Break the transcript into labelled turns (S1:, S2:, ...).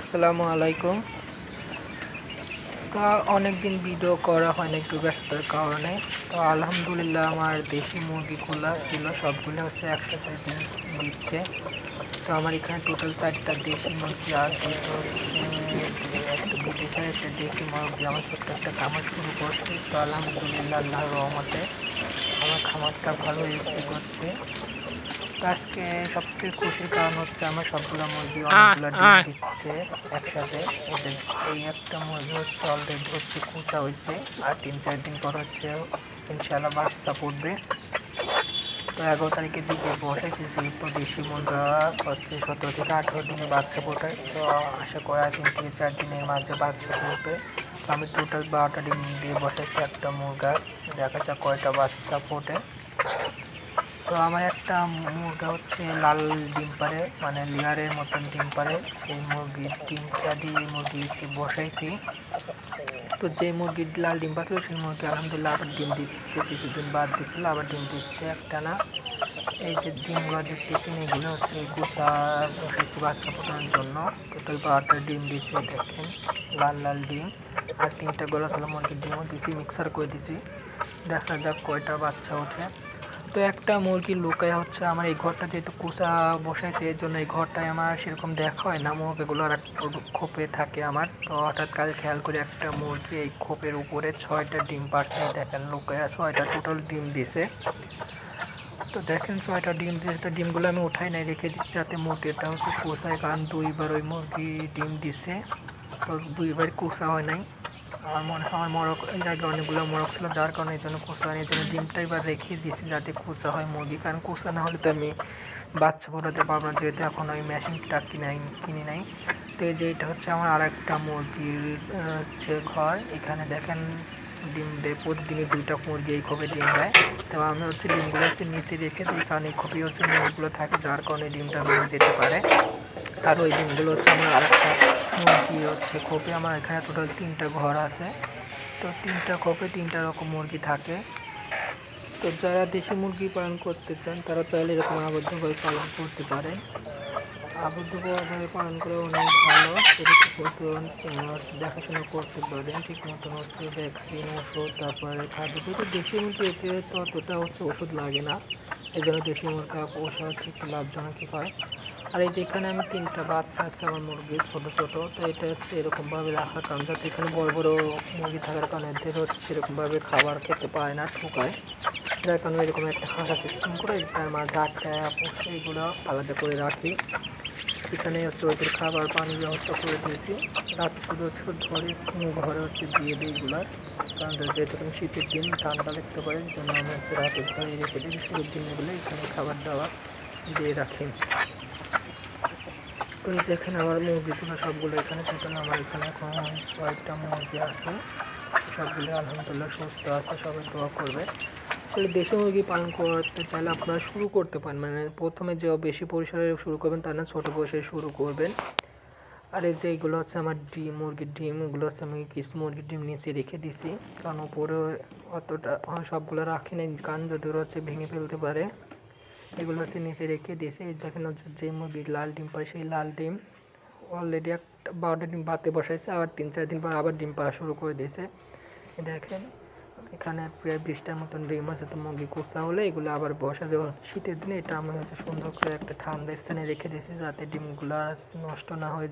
S1: আসসালামু আলাইকুম। তা অনেক দিন ভিডিও করা হয় না একটু ব্যস্ততার কারণে। তো আলহামদুলিল্লাহ আমার দেশি মুরগিগুলো ছিল, সবগুলো হচ্ছে একসাথে দিচ্ছে। তো আমার এখানে টোটাল চারটা দেশি মুরগি, আর দুটো হচ্ছে একটা বিদেশের একটা দেশি মুরগি। আমার ছোট্ট একটা খামার শুরু করছি। তো আলহামদুলিল্লাহ, আল্লাহর রহমতে আমার খামারটা ভালোই এগোচ্ছে। আজকে সবচেয়ে খুশির কারণ হচ্ছে আমার সবগুলো মুরগি অনেকগুলো ডিম দিচ্ছে একসাথে। এই একটা মুরগি হচ্ছে অলরেডি হচ্ছে কুচা হয়েছে আর তিন চার দিন পর হচ্ছে ইনশাল্লাহ বাচ্চা পড়বে। তো এগারো তারিখের দিকে বসেছি যেহেতু দেশি মুরগা হচ্ছে সতেরো থেকে আঠেরো দিনে বাচ্চা ফোটায় তো আশা করা তিন থেকে চার দিনের মাঝে বাচ্চা ফুটবে তো আমি টোটাল বারোটা ডিম দিয়ে বসেছি একটা মুরগা। দেখা যাক কয়টা বাচ্চা ফোটে তো আমার একটা মুরগা হচ্ছে লাল ডিম পারে মানে লেয়ারের মতন ডিম পারে সেই মুরগির ডিমটা দিয়ে মুরগিকে বসাইছি। তো যে মুরগির লাল ডিম পাচ্ছিল সেই মুরগি আলহামদুলিল্লাহ আবার ডিম দিচ্ছে, কিছুদিন বাদ দিচ্ছিল আবার ডিম দিচ্ছে একটা না এই যে ডিমগুলো দেখতেছেন, এগুলো হচ্ছে গুছা বসেছি বাচ্চা ফোটানোর জন্য। টোটাল বারোটা ডিম দিচ্ছে দেখেন, লাল লাল ডিম। আর তিনটা গলা ছিল, মুরগির ডিমও দিছি, মিক্সার করে দিছি। দেখা যাক কয়টা বাচ্চা ওঠে। তো একটা মুরগি লুকায় হচ্ছে আমার এই ঘরটা যেহেতু কুসা বসেছে এর জন্য এই ঘরটায় আমার সেরকম দেখা হয় না। মুরগিগুলো আর খোপে থাকে আমার। তো হঠাৎ কাল খেয়াল করে একটা মুরগি এই খোপের উপরে ছয়টা ডিম পারছে দেখেন লুকায় ছয়টা টোটাল ডিম দিছে। তো দেখেন ছয়টা ডিম দিয়েছে তো ডিমগুলো আমি উঠাই নাই, রেখে দিচ্ছি যাতে মুরগিটা হচ্ছে কুসায় কারণ দুইবার ওই মুরগি ডিম দিছে। তো দুইবার কুসা হয় নাই। আমার মনে হয় আমার মরক এর আগে অনেকগুলো মরক ছিল, যার কারণে এই জন্য কুসা হয়নি এই জন্য ডিমটা এবার রেখে দিয়েছি যাতে কুসা হয় মুরগি। কারণ কুসা না হলে তো আমি বাচ্চা ফোটাতে পারব না, যেহেতু এখন ওই মেশিনটা কিনে কিনে নাই। তো এই যে এটা হচ্ছে আমার আর একটা মুরগির হচ্ছে ঘর। এখানে দেখেন ডিম দেয়, প্রতিদিনই দুইটা মুরগি এই খোপে ডিম দেয়। তো আমি হচ্ছে ডিমগুলো হচ্ছে নিচে রেখে দিই, কারণ এই খোপে হচ্ছে মুরগিগুলো থাকে, যার কারণে ডিমটা ভেঙে যেতে পারে। আর ওই ডিমগুলো হচ্ছে আমার আরেকটা মুরগি হচ্ছে খোপে, আমার এখানে টোটাল তিনটা ঘর আছে। তো তিনটা খোপে তিনটা রকম মুরগি থাকে। তো যারা দেশি মুরগি পালন করতে চান, তারা চাইলে এরকম আবদ্ধভাবে পালন করতে পারেন। আবদ্ধভাবে পালন করে অনেক ভালো এদিকে হচ্ছে দেখাশোনা করতে পারেন। ঠিক মতন হচ্ছে ভ্যাকসিন ওষুধ, তারপরে খাদ্য যেহেতু দেশি মুরগি, এতে তো অতটা হচ্ছে ওষুধ লাগে না। এই জন্য দেশি মুরগা পোষা হচ্ছে একটু লাভজনকই হয়। আর এই যে এখানে আমি তিনটা বাচ্চা আছে আমার মুরগি ছোট ছোট, তো এটা হচ্ছে এরকমভাবে রাখার কারণ। যাতে এখানে বড় বড় মুরগি থাকার কারণে এদের হচ্ছে সেরকমভাবে খাবার খেতে পায় না, ঠোকায়। যার কারণে এরকম একটা হাঁটা সিস্টেম করে, তার মাঝে আটটা বসে এগুলো আলাদা করে রাখি। এখানে হচ্ছে ওদের খাবার, পানির ব্যবস্থা করে দিয়েছি। রাত শুধু হচ্ছে ধরে ঘরে হচ্ছে দিয়ে দিই এগুলো। কারণ যেহেতু শীতের দিন, ঠান্ডা দেখতে পারে জন্য আমি হচ্ছে রাতে ঘরে রেখে দিই। শীতের দিন এগুলো এখানে খাবার দাবার দিয়ে রাখি। তো যেখানে আমার মুরগিগুলো সবগুলো এখানে টোটাল আমার এখানে এখন ছয়টা মুরগি আছে। সবগুলো আলহামদুলিল্লাহ সুস্থ আছে, সবাই দোয়া করবে। আসলে দেশি মুরগি পালন করতে চাইলে আপনারা শুরু করতে পারেন। মানে প্রথমে যে বেশি পরিসরে শুরু করবেন তার না, ছোটো পরিসরে শুরু করবেন। আর এই যে এইগুলো হচ্ছে আমার ডিম, মুরগির ডিম এগুলো হচ্ছে আমি কিছু মুরগির ডিম নিচে রেখে দিছি। কারণ উপরে অতটা সবগুলো রাখি নাই, কারণ যদি ওরা হচ্ছে ভেঙে ফেলতে পারে, এগুলো হচ্ছে নিচে রেখে দিয়েছি। দেখেন হচ্ছে যে মুরগির লাল ডিম পায় সেই লাল ডিম অলরেডি একটা বারোটা ডিম পাতে বসাইছে, আবার তিন চার দিন পর আবার ডিম পাওয়া শুরু করে দিয়েছে। দেখেন এখানে প্রায় বিশটার মতন ডিম আছে, তো মুরগি কুচা হলে এগুলো আবার বসা যাবে। শীতের দিনে এটা আমি হচ্ছে সুন্দর করে একটা ঠান্ডা স্থানে রেখে দিয়েছি যাতে ডিমগুলো নষ্ট না হয়ে